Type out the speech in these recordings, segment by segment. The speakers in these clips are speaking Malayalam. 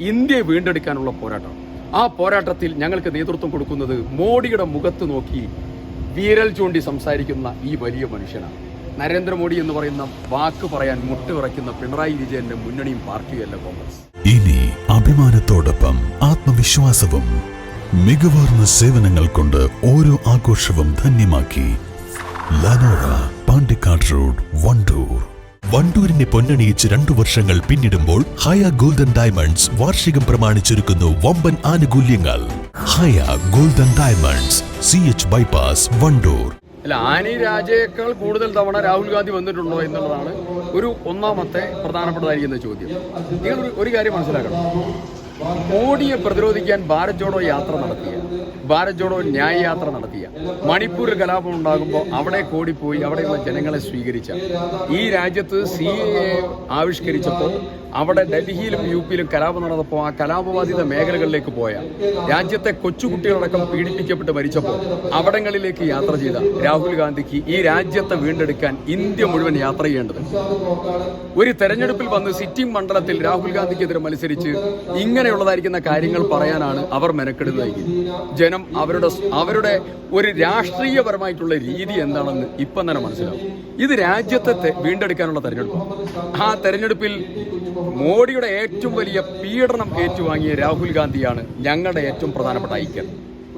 ഇന്ത്യയെ വീണ്ടെടുക്കാനുള്ള പോരാട്ടം. ആ പോരാട്ടത്തിൽ ഞങ്ങൾക്ക് നേതൃത്വം കൊടുക്കുന്നത് മോഡിയുടെ മുഖത്ത് നോക്കി വീരൽ ചൂണ്ടി സംസാരിക്കുന്ന ഈ വലിയ മനുഷ്യനാണ്. നരേന്ദ്രമോദി എന്ന് പറയുന്ന വാക്ക് പറയാൻ മുട്ട് മുട്ടുവിറയ്ക്കുന്ന പിണറായി വിജയന്റെ മുന്നണിയും പാർട്ടിയല്ല കോൺഗ്രസ്. ഇനി അഭിമാനത്തോടൊപ്പം ആത്മവിശ്വാസവും മികവാർന്ന സേവനങ്ങൾ കൊണ്ട് ഓരോ ആഘോഷവും ധന്യമാക്കി ലനോറ പാണ്ടിക്കാട് റോഡ് വണ്ടൂർ വണ്ടൂരിനെ പൊന്നണിയിച്ച് രണ്ടു വർഷങ്ങൾ പിന്നിടുമ്പോൾ ഹയ ഗോൾഡൻ ഡയമണ്ട്സ് വാർഷികം പ്രമാണിച്ചൊരുക്കുന്നു വമ്പൻ ആനുകൂല്യങ്ങൾ. Haya golden diamonds C H bypass Wandoor. അല്ല ആനി രാജയേക്കാൾ കൂടുതൽ തവണ രാഹുൽ ഗാന്ധി വന്നിട്ടുണ്ടോ എന്നുള്ളതാണ് ഒരു ഒന്നാമത്തെ പ്രധാനപ്പെട്ടതായിരിക്കുന്ന ചോദ്യം. നിങ്ങൾ ഒരു കാര്യം മനസ്സിലാക്കണം. മോഡിയെ പ്രതിരോധിക്കാൻ ഭാരത് ജോഡോ യാത്ര നടത്തിയ ഭാരത് ജോഡോ ന്യായ യാത്ര നടത്തിയ മണിപ്പൂരിൽ കലാപം ഉണ്ടാകുമ്പോൾ അവിടെ കൂടിപ്പോയി അവിടെയുള്ള ജനങ്ങളെ സ്വീകരിച്ച ഈ രാജ്യത്ത് സി എ ആവിഷ്കരിച്ചപ്പോൾ അവിടെ ഡൽഹിയിലും യു പിയിലും കലാപം നടന്നപ്പോൾ ആ കലാപബാധിത മേഖലകളിലേക്ക് പോയ രാജ്യത്തെ കൊച്ചുകുട്ടികളടക്കം പീഡിപ്പിക്കപ്പെട്ട് മരിച്ചപ്പോൾ അവിടങ്ങളിലേക്ക് യാത്ര ചെയ്ത രാഹുൽ ഗാന്ധിക്ക് ഈ രാജ്യത്തെ വീണ്ടെടുക്കാൻ ഇന്ത്യ മുഴുവൻ യാത്ര ചെയ്യേണ്ടത്. ഒരു തെരഞ്ഞെടുപ്പിൽ വന്ന് സിറ്റിംഗ് മണ്ഡലത്തിൽ രാഹുൽ ഗാന്ധിക്കെതിരെ മത്സരിച്ച് ഇങ്ങനെയുള്ളതായിരിക്കുന്ന കാര്യങ്ങൾ പറയാനാണ് അവർ മെനക്കെടുന്നതെങ്കിൽ ജനം അവരുടെ അവരുടെ ഒരു രാഷ്ട്രീയപരമായിട്ടുള്ള രീതി എന്താണെന്ന് ഇപ്പം തന്നെ മനസ്സിലാവും. ഇത് രാജ്യത്തെ വീണ്ടെടുക്കാനുള്ള തെരഞ്ഞെടുപ്പ് ആ തെരഞ്ഞെടുപ്പിൽ മോഡിയുടെ ഏറ്റവും വലിയ പീഡനം ഏറ്റുവാങ്ങിയ രാഹുൽ ഗാന്ധിയാണ് ഞങ്ങളുടെ ഏറ്റവും പ്രധാനപ്പെട്ട ഐക്യം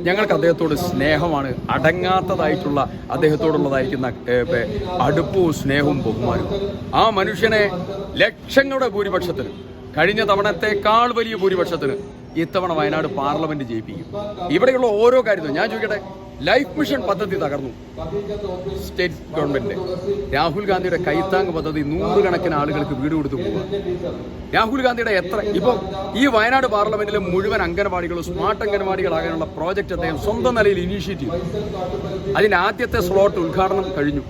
ഞങ്ങൾക്ക് അദ്ദേഹത്തോട് സ്നേഹമാണ്. അടങ്ങാത്തതായിട്ടുള്ള അദ്ദേഹത്തോടുള്ളതായിരിക്കുന്ന അടുപ്പവും സ്നേഹവും ബഹുമാനവും. ആ മനുഷ്യനെ ലക്ഷങ്ങളുടെ ഭൂരിപക്ഷത്തിന് കഴിഞ്ഞ തവണത്തെക്കാൾ വലിയ ഭൂരിപക്ഷത്തിന് ഇത്തവണ വയനാട് പാർലമെന്റ് ജയിപ്പിക്കും. ഇവിടെയുള്ള ഓരോ കാര്യത്തിലും ഞാൻ ചോദിക്കട്ടെ ലൈഫ് മിഷൻ പദ്ധതി തകർന്നു. സ്റ്റേറ്റ് ഗവൺമെന്റ് രാഹുൽ ഗാന്ധിയുടെ കൈത്താങ് പദ്ധതി നൂറുകണക്കിന് ആളുകൾക്ക് വീട് കൊടുത്തു പോവുക. രാഹുൽ ഗാന്ധിയുടെ എത്ര ഇപ്പോൾ ഈ വയനാട് പാർലമെന്റിലെ മുഴുവൻ അംഗനവാടികളും സ്മാർട്ട് അംഗനവാടികളാകാനുള്ള പ്രോജക്റ്റ് അദ്ദേഹം സ്വന്തം നിലയിൽ ഇനീഷ്യേറ്റ് ചെയ്തു. അതിന്റെ ആദ്യത്തെ സ്ലോട്ട് ഉദ്ഘാടനം കഴിഞ്ഞു.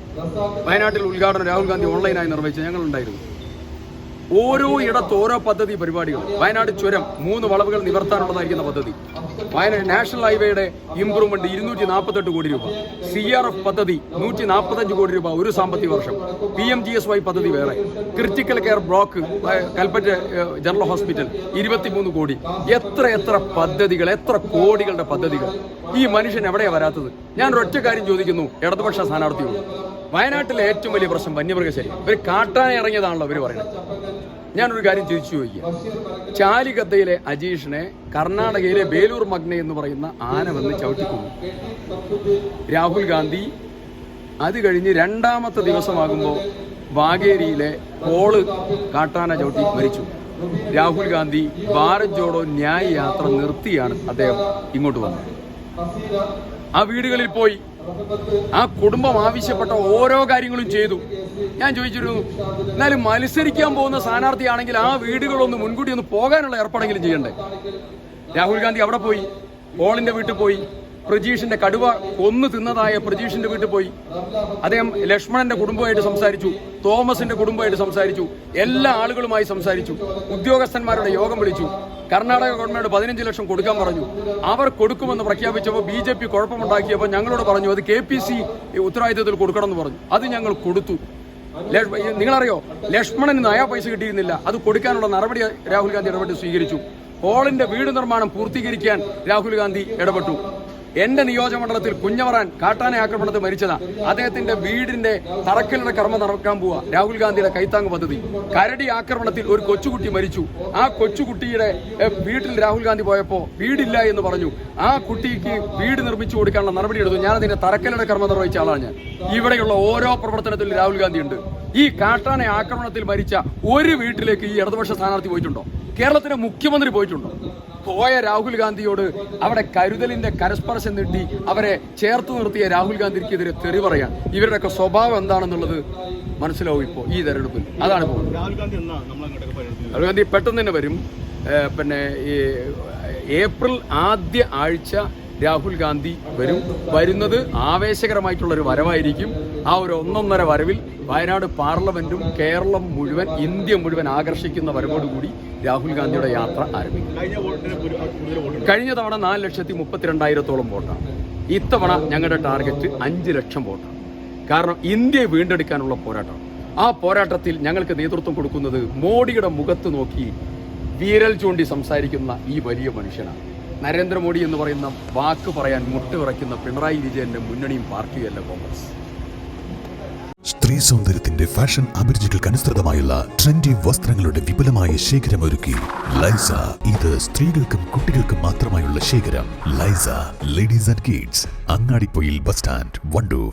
വയനാട്ടിൽ ഉദ്ഘാടനം രാഹുൽ ഗാന്ധി ഓൺലൈനായി നിർവഹിച്ചു ഞങ്ങളുണ്ടായിരുന്നു. ഓരോ ഇടത്ത് ഓരോ പദ്ധതി പരിപാടികൾ. വയനാട് ചുരം മൂന്ന് വളവുകൾ നിവർത്താനുള്ളതായിരിക്കുന്ന പദ്ധതി. വയനാട് നാഷണൽ ഹൈവേയുടെ ഇംപ്രൂവ്മെന്റ് ഇരുന്നൂറ്റി നാൽപ്പത്തെട്ട് കോടി രൂപ. സി ആർ എഫ് പദ്ധതി നൂറ്റി നാൽപ്പത്തഞ്ച് കോടി രൂപ ഒരു സാമ്പത്തിക വർഷം. P M G S Y പദ്ധതി വേറെ. Critical care block Kalpetta general hospital ഇരുപത്തിമൂന്ന് കോടി. എത്ര എത്ര പദ്ധതികൾ എത്ര കോടികളുടെ പദ്ധതികൾ. ഈ മനുഷ്യൻ എവിടെയാണ് വരാത്തത്? ഞാൻ ഒരൊറ്റ കാര്യം ചോദിക്കുന്നു. ഇടതുപക്ഷ സ്ഥാനാർത്ഥിയോട്. വയനാട്ടിലെ ഏറ്റവും വലിയ പ്രശ്നം വന്യമൃഗശല്യം. ഇവർ കാട്ടാന ഇറങ്ങിയതാണല്ലോ അവർ പറയുന്നത്. ഞാനൊരു കാര്യം ചോദിച്ചു ചോദിക്കുക ചാലിഗദ്ദയിലെ അജീഷിനെ കർണാടകയിലെ ബേലൂർ മഗ്ന എന്ന് പറയുന്ന ആന വന്ന് ചവിട്ടിക്കൊന്നു. രാഹുൽ ഗാന്ധി അത് കഴിഞ്ഞ് രണ്ടാമത്തെ ദിവസമാകുമ്പോൾ വാഗേരിയിലെ കോൾ കാട്ടാന ചവിട്ടി മരിച്ചു. രാഹുൽ ഗാന്ധി ഭാരത് ജോഡോ ന്യായ യാത്ര നിർത്തിയാണ് അദ്ദേഹം ഇങ്ങോട്ട് വന്നത്. ആ വീടുകളിൽ പോയി ആ കുടുംബം ആവശ്യപ്പെട്ട ഓരോ കാര്യങ്ങളും ചെയ്തു. ഞാൻ ചോദിച്ചിരുന്നു എന്നാലും മത്സരിക്കാൻ പോകുന്ന സ്ഥാനാർത്ഥിയാണെങ്കിൽ ആ വീടുകളൊന്ന് മുൻകൂട്ടി ഒന്ന് പോകാനുള്ള ഏർപ്പാടെങ്കിലും ചെയ്യണ്ടേ? രാഹുൽ ഗാന്ധി അവിടെ പോയി പോളിന്റെ വീട്ടിൽ പോയി പ്രജീഷിന്റെ കടുവ കൊന്നു തിന്നതായ പ്രജീഷിന്റെ വീട്ടിൽ പോയി. അദ്ദേഹം ലക്ഷ്മണന്റെ കുടുംബമായിട്ട് സംസാരിച്ചു തോമസിന്റെ കുടുംബമായിട്ട് സംസാരിച്ചു എല്ലാ ആളുകളുമായി സംസാരിച്ചു ഉദ്യോഗസ്ഥന്മാരുടെ യോഗം വിളിച്ചു. കർണാടക ഗവൺമെന്റ് പതിനഞ്ച് ലക്ഷം കൊടുക്കാൻ പറഞ്ഞു. അവർ കൊടുക്കുമെന്ന് പ്രഖ്യാപിച്ചപ്പോൾ ബി ജെ പി കുഴപ്പമുണ്ടാക്കിയപ്പോൾ ഞങ്ങളോട് പറഞ്ഞു അത് കെ പി സി ഉത്തരവാദിത്തത്തിൽ കൊടുക്കണമെന്ന് പറഞ്ഞു. അത് ഞങ്ങൾ കൊടുത്തു. നിങ്ങളറിയോ ലക്ഷ്മണന് നയാ പൈസ കിട്ടിയിരുന്നില്ല. അത് കൊടുക്കാനുള്ള നടപടി രാഹുൽ ഗാന്ധി ഇടപെട്ട് സ്വീകരിച്ചു. ഹോളിന്റെ വീട് നിർമ്മാണം പൂർത്തീകരിക്കാൻ രാഹുൽ ഗാന്ധി ഇടപെട്ടു. എന്റെ നിയോജകമണ്ഡലത്തിൽ കുഞ്ഞവറാൻ കാട്ടാന ആക്രമണത്തിൽ മരിച്ചതാ. അദ്ദേഹത്തിന്റെ വീടിന്റെ തറക്കലിന്റെ കർമ്മം നടക്കാൻ പോവാ. രാഹുൽ ഗാന്ധിയുടെ കൈത്താങ് പദ്ധതി. കരടി ആക്രമണത്തിൽ ഒരു കൊച്ചുകുട്ടി മരിച്ചു. ആ കൊച്ചുകുട്ടിയുടെ വീട്ടിൽ രാഹുൽ ഗാന്ധി പോയപ്പോ വീടില്ല എന്ന് പറഞ്ഞു. ആ കുട്ടിക്ക് വീട് നിർമ്മിച്ചു കൊടുക്കാനുള്ള നടപടി എടുത്തു. ഞാൻ അതിന്റെ തറക്കലിന്റെ കർമ്മം നിർവഹിച്ച ആളാണ് ഞാൻ. ഇവിടെയുള്ള ഓരോ പ്രവർത്തനത്തിലും രാഹുൽ ഗാന്ധി ഉണ്ട്. ഈ കാട്ടാന ആക്രമണത്തിൽ മരിച്ച ഒരു വീട്ടിലേക്ക് ഈ ഇടതുപക്ഷ സ്ഥാനാർത്ഥി പോയിട്ടുണ്ടോ? കേരളത്തിന്റെ മുഖ്യമന്ത്രി പോയിട്ടുണ്ടോ? പോയ രാഹുൽ ഗാന്ധിയോട് അവിടെ കരുതലിന്റെ കരസ്പർശം നീട്ടി അവരെ ചേർത്ത് നിർത്തിയ രാഹുൽ ഗാന്ധിക്കെതിരെ തെറി പറയാൻ. ഇവരുടെയൊക്കെ സ്വഭാവം എന്താണെന്നുള്ളത് മനസ്സിലാവും ഇപ്പോൾ ഈ തെരഞ്ഞെടുപ്പിൽ. അതാണ് രാഹുൽ ഗാന്ധി പെട്ടെന്ന് തന്നെ വരും. പിന്നെ ഏപ്രിൽ ആദ്യ ആഴ്ച രാഹുൽ ഗാന്ധി വരും. വരുന്നത് ആവേശകരമായിട്ടുള്ള ഒരു വരവായിരിക്കും. ആ ഒരു ഒന്നൊന്നര വരവിൽ വയനാട് പാർലമെന്റും കേരളം മുഴുവൻ ഇന്ത്യ മുഴുവൻ ആകർഷിക്കുന്ന വരവോടുകൂടി രാഹുൽ ഗാന്ധിയുടെ യാത്ര ആരംഭിക്കും. കഴിഞ്ഞ തവണ നാല് ലക്ഷത്തി മുപ്പത്തിരണ്ടായിരത്തോളം വോട്ടാണ് ഇത്തവണ ഞങ്ങളുടെ ടാർഗറ്റ് അഞ്ച് ലക്ഷം വോട്ടാണ് കാരണം ഇന്ത്യയെ വീണ്ടെടുക്കാനുള്ള പോരാട്ടം ആ പോരാട്ടത്തിൽ ഞങ്ങൾക്ക് നേതൃത്വം കൊടുക്കുന്നത് മോഡിയുടെ മുഖത്ത് നോക്കി വീരൽ ചൂണ്ടി സംസാരിക്കുന്ന ഈ വലിയ മനുഷ്യനാണ്. നരേന്ദ്രമോദി എന്ന് പറയുന്ന വാക്ക് പറയാൻ മുട്ടുവിറയ്ക്കുന്ന പിണറായി വിജയന്റെ മുന്നണിയും പാർട്ടിയല്ല കോൺഗ്രസ്. സ്ത്രീ സൗന്ദര്യത്തിന്റെ ഫാഷൻ അഭിരുചികൾക്ക് അനുസൃതമായുള്ള ട്രെൻഡി വസ്ത്രങ്ങളുടെ വിപുലമായ ശേഖരം ഒരുക്കി ലൈസ. ഇത് സ്ത്രീകൾക്കും കുട്ടികൾക്കും മാത്രമായുള്ള ശേഖരം. ലൈസ ladies and kids Angadippoyil bus stand Wandoor.